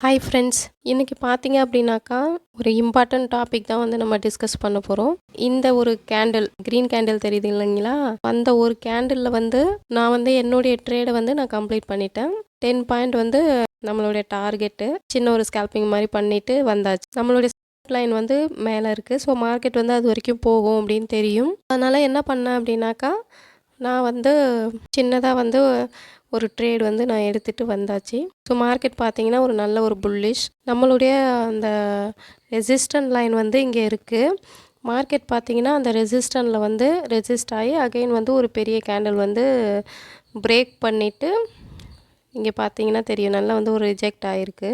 Hi friends இன்றைக்கி பார்த்தீங்க அப்படின்னாக்கா ஒரு இம்பார்ட்டன்ட் டாபிக் தான் வந்து நம்ம டிஸ்கஸ் பண்ண போகிறோம் இந்த ஒரு கேண்டில் க்ரீன் கேண்டில் தெரியுது இல்லைங்களா? அந்த ஒரு கேண்டிலில் வந்து நான் வந்து என்னுடைய ட்ரேடை வந்து நான் கம்ப்ளீட் பண்ணிட்டேன். டென் பாயிண்ட் வந்து நம்மளுடைய டார்கெட்டு சின்ன ஒரு ஸ்கேல்பிங் மாதிரி பண்ணிவிட்டு வந்தாச்சு. நம்மளுடைய லைன் வந்து மேலே இருக்குது ஸோ மார்க்கெட் வந்து அது வரைக்கும் போகும் அப்படின்னு தெரியும். அதனால் என்ன பண்ணேன் அப்படின்னாக்கா நான் வந்து சின்னதாக வந்து ஒரு ட்ரேட் வந்து நான் எடுத்துகிட்டு வந்தாச்சு. ஸோ மார்க்கெட் பார்த்தீங்கன்னா ஒரு நல்ல ஒரு புல்லிஷ் நம்மளுடைய அந்த ரெசிஸ்டன்ட் லைன் வந்து இங்கே இருக்குது மார்க்கெட் பார்த்தீங்கன்னா அந்த ரெசிஸ்டனில் வந்து ரெசிஸ்ட் ஆகி அகைன் வந்து ஒரு பெரிய கேண்டில் வந்து பிரேக் பண்ணிவிட்டு இங்கே பார்த்தீங்கன்னா தெரியும். நல்லா வந்து ஒரு ரிஜெக்ட் ஆகிருக்கு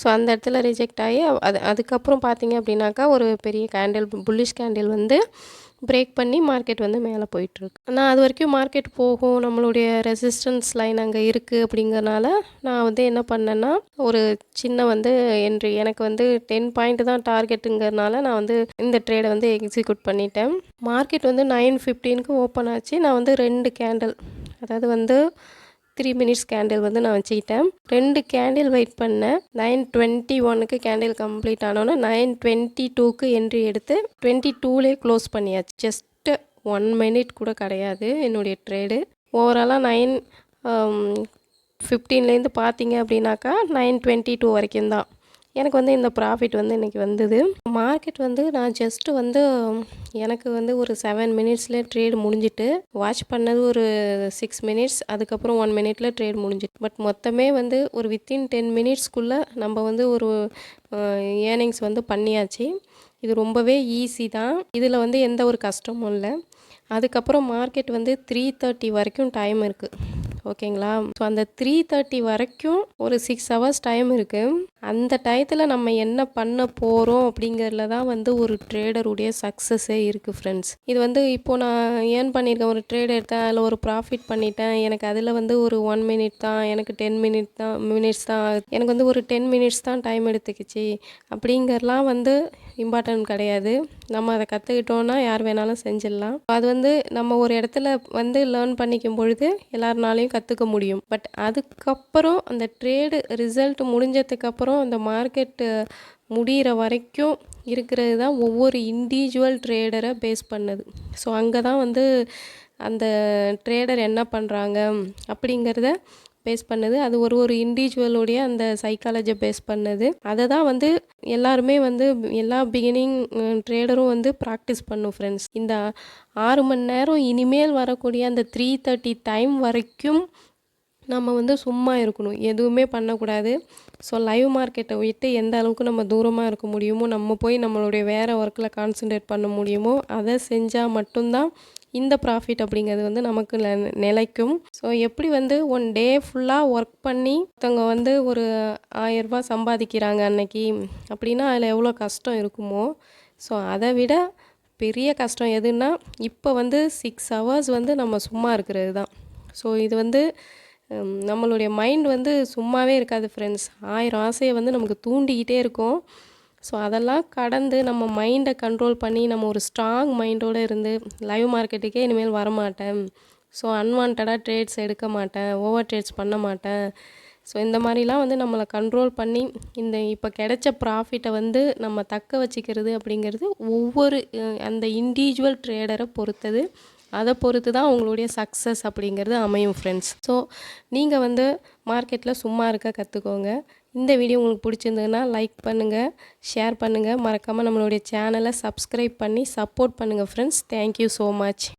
ஸோ அந்த இடத்துல ரிஜெக்ட் ஆகி அது அதுக்கப்புறம் பார்த்தீங்க அப்படின்னாக்கா ஒரு பெரிய கேண்டில் புல்லிஷ் கேண்டில் வந்து பிரேக் பண்ணி மார்க்கெட் வந்து மேலே போயிட்டுருக்கு. ஆனால் அது வரைக்கும் மார்க்கெட் போகும் நம்மளுடைய ரெசிஸ்டன்ஸ் லைன் அங்கே இருக்குது அப்படிங்கிறனால நான் வந்து என்ன பண்ணேன்னா ஒரு சின்ன வந்து என்று எனக்கு வந்து டென் பாயிண்ட் தான் டார்கெட்டுங்கிறனால நான் வந்து இந்த ட்ரேடை வந்து எக்ஸிக்யூட் பண்ணிட்டேன். மார்க்கெட் வந்து நைன் ஃபிஃப்டீனுக்கு ஓப்பன் ஆச்சு. நான் வந்து ரெண்டு கேண்டில் அதாவது வந்து த்ரீ மினிட்ஸ் கேண்டில் வந்து நான் வச்சுக்கிட்டேன். ரெண்டு கேண்டில் வெயிட் பண்ணேன். நைன் டுவெண்ட்டி ஒனுக்கு கேண்டில் கம்ப்ளீட் ஆனோன்னே நைன் டுவெண்ட்டி டூக்கு என்ட்ரி எடுத்து டுவெண்ட்டி டூலேயே க்ளோஸ் பண்ணியாச்சு. ஜஸ்ட்டு ஒன் மினிட் கூட கிடையாது என்னுடைய ட்ரேடு ஓவராலாக நைன் ஃபிஃப்டீன்லேருந்து பார்த்தீங்க அப்படின்னாக்கா நைன் டுவெண்ட்டி டூ வரைக்கும் தான். எனக்கு வந்து இந்த ப்ராஃபிட் வந்து இன்றைக்கி வந்தது. மார்க்கெட் வந்து நான் ஜஸ்ட்டு வந்து எனக்கு வந்து ஒரு செவன் மினிட்ஸில் ட்ரேட் முடிஞ்சிட்டு வாட்ச் பண்ணது ஒரு சிக்ஸ் மினிட்ஸ் அதுக்கப்புறம் ஒன் மினிட்ல ட்ரேட் முடிஞ்சிட்டு. பட் மொத்தமே வந்து ஒரு வித்தின் டென் மினிட்ஸ்க்குள்ளே நம்ம வந்து ஒரு ஏர்னிங்ஸ் வந்து பண்ணியாச்சு. இது ரொம்பவே ஈஸி தான். இதில் வந்து எந்த ஒரு கஷ்டமும் இல்லை. அதுக்கப்புறம் மார்க்கெட் வந்து த்ரீ தேர்ட்டி வரைக்கும் டைம் இருக்குது ஓகேங்களா? ஸோ அந்த த்ரீ தேர்ட்டி வரைக்கும் ஒரு சிக்ஸ் ஹவர்ஸ் டைம் இருக்குது அந்த டயத்தில் நம்ம என்ன பண்ண போகிறோம் அப்படிங்கிறதுல தான் வந்து ஒரு ட்ரேடருடைய சக்ஸஸே இருக்குது ஃப்ரெண்ட்ஸ் இது வந்து இப்போது நான் ஏர்ன் பண்ணியிருக்கேன். ஒரு ட்ரேட் எடுத்தேன். அதில் ஒரு ப்ராஃபிட் பண்ணிட்டேன். எனக்கு அதில் வந்து ஒரு ஒன் மினிட் தான். எனக்கு டென் மினிட் தான் மினிட்ஸ் தான் எனக்கு வந்து ஒரு டென் மினிட்ஸ் தான் டைம் எடுத்துக்கிச்சு. அப்படிங்கிறலாம் வந்து இம்பார்ட்டன்ட் கிடையாது. நம்ம அதை கற்றுக்கிட்டோன்னா யார் வேணாலும் செஞ்சிடலாம். அது வந்து நம்ம ஒரு இடத்துல வந்து லேர்ன் பண்ணிக்கும் பொழுது எல்லாருனாலையும் கற்றுக்க முடியும். பட் அதுக்கப்புறம் அந்த ட்ரேடு ரிசல்ட் முடிஞ்சதுக்கப்புறம் அந்த மார்க்கெட்டு முடிகிற வரைக்கும் இருக்கிறது தான் ஒவ்வொரு இண்டிவிஜுவல் ட்ரேடரை பேஸ் பண்ணது. ஸோ அங்கே தான் வந்து அந்த ட்ரேடர் என்ன பண்ணுறாங்க அப்படிங்கிறத பேஸ் பண்ணது. அது ஒரு ஒரு இண்டிவிஜுவலுடைய அந்த சைக்காலஜியை பேஸ் பண்ணது. அதை தான் வந்து எல்லாருமே வந்து எல்லா பிகினிங் ட்ரேடரும் வந்து ப்ராக்டிஸ் பண்ணும் ஃப்ரெண்ட்ஸ் இந்த ஆறு மணி நேரம் இனிமேல் வரக்கூடிய அந்த த்ரீ தேர்ட்டி டைம் வரைக்கும் நம்ம வந்து சும்மா இருக்கணும். எதுவுமே பண்ணக்கூடாது. ஸோ லைவ் மார்க்கெட்டை விட்டு எந்த அளவுக்கு நம்ம தூரமாக இருக்க முடியுமோ நம்ம போய் நம்மளுடைய வேறு ஒர்க்கில் கான்சன்ட்ரேட் பண்ண முடியுமோ அதை செஞ்சால் மட்டும்தான் இந்த ப்ராஃபிட் அப்படிங்கிறது வந்து நமக்கு நிலைக்கும். ஸோ எப்படி வந்து ஒன் டே ஃபுல்லாக ஒர்க் பண்ணி ஒருத்தவங்க வந்து ஒரு ஆயரூபா சம்பாதிக்கிறாங்க அன்னைக்கு அப்படின்னா அதில் எவ்வளோ கஷ்டம் இருக்குமோ? ஸோ அதை விட பெரிய கஷ்டம் எதுன்னா இப்போ வந்து சிக்ஸ் ஹவர்ஸ் வந்து நம்ம சும்மா இருக்கிறது தான். ஸோ இது வந்து நம்மளுடைய மைண்ட் வந்து சும்மாவே இருக்காது ஃப்ரெண்ட்ஸ் ஆயிரம் ஆசையை வந்து நமக்கு தூண்டிக்கிட்டே இருக்கும். ஸோ அதெல்லாம் கடந்து நம்ம மைண்டை கண்ட்ரோல் பண்ணி நம்ம ஒரு ஸ்ட்ராங் மைண்டோடு இருந்து லைவ் மார்க்கெட்டுக்கே இனிமேல் வரமாட்டேன். ஸோ அன்வான்டாக ட்ரேட்ஸ் எடுக்க மாட்டேன் ஓவர் ட்ரேட்ஸ் பண்ண மாட்டேன். ஸோ இந்த மாதிரிலாம் வந்து நம்மளை கண்ட்ரோல் பண்ணி இந்த இப்போ கிடைச்ச ப்ராஃபிட்டை வந்து நம்ம தக்க வச்சுக்கிறது அப்படிங்கிறது ஒவ்வொரு அந்த இண்டிவிஜுவல் ட்ரேடரை பொறுத்தது. அதை பொறுத்து தான் உங்களுடைய சக்ஸஸ் அப்படிங்கிறது அமையும் ஃப்ரெண்ட்ஸ் ஸோ நீங்கள் வந்து மார்க்கெட்டில் சும்மா இருக்க கற்றுக்கோங்க இந்த வீடியோ உங்களுக்கு பிடிச்சிருந்ததுன்னா லைக் பண்ணுங்கள் ஷேர் பண்ணுங்கள் மறக்காமல் நம்மளுடைய சேனலை சப்ஸ்கிரைப் பண்ணி சப்போர்ட் பண்ணுங்கள் ஃப்ரெண்ட்ஸ் தேங்க்யூ ஸோ மச்